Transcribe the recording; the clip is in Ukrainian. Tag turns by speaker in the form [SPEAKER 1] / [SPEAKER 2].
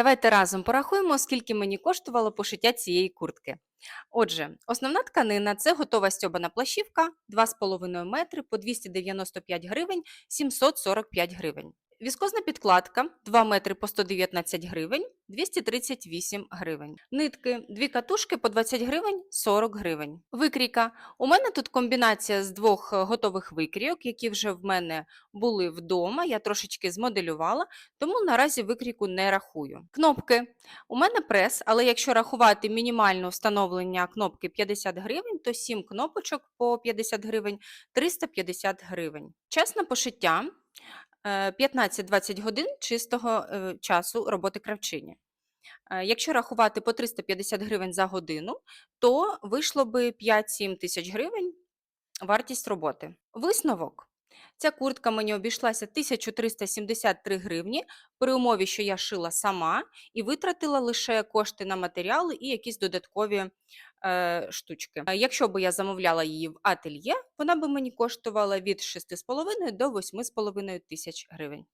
[SPEAKER 1] Давайте разом порахуємо, скільки мені коштувало пошиття цієї куртки. Отже, основна тканина це готова стьобана плащівка 2,5 метри по 295 гривень 745 гривень. Віскозна підкладка 2 метри по 119 гривень 238 гривень. Нитки, дві катушки по 20 гривень 40 гривень. Викрійка. У мене тут комбінація з двох е, готових викрійок, які вже в мене були вдома. Я трошечки змоделювала, тому наразі викрійку не рахую. Кнопки. У мене прес, але якщо рахувати мінімальне встановлення кнопки 50 гривень, то 7 кнопочок по 50 гривень 350 гривень. Час на пошиття 15-20 годин чистого е, часу роботи кравчині. Е, Якщо рахувати по 350 гривень за годину, то вийшло би 5-7 тисяч гривень вартість роботи. Висновок. Ця куртка мені обійшлася 1373 гривні при умові, що я шила сама і витратила лише кошти на матеріали і якісь додаткові е, штучки. Е, Якщо б я замовляла її в ательє, вона б мені коштувала від 6,5 до 8,5 тисяч гривень.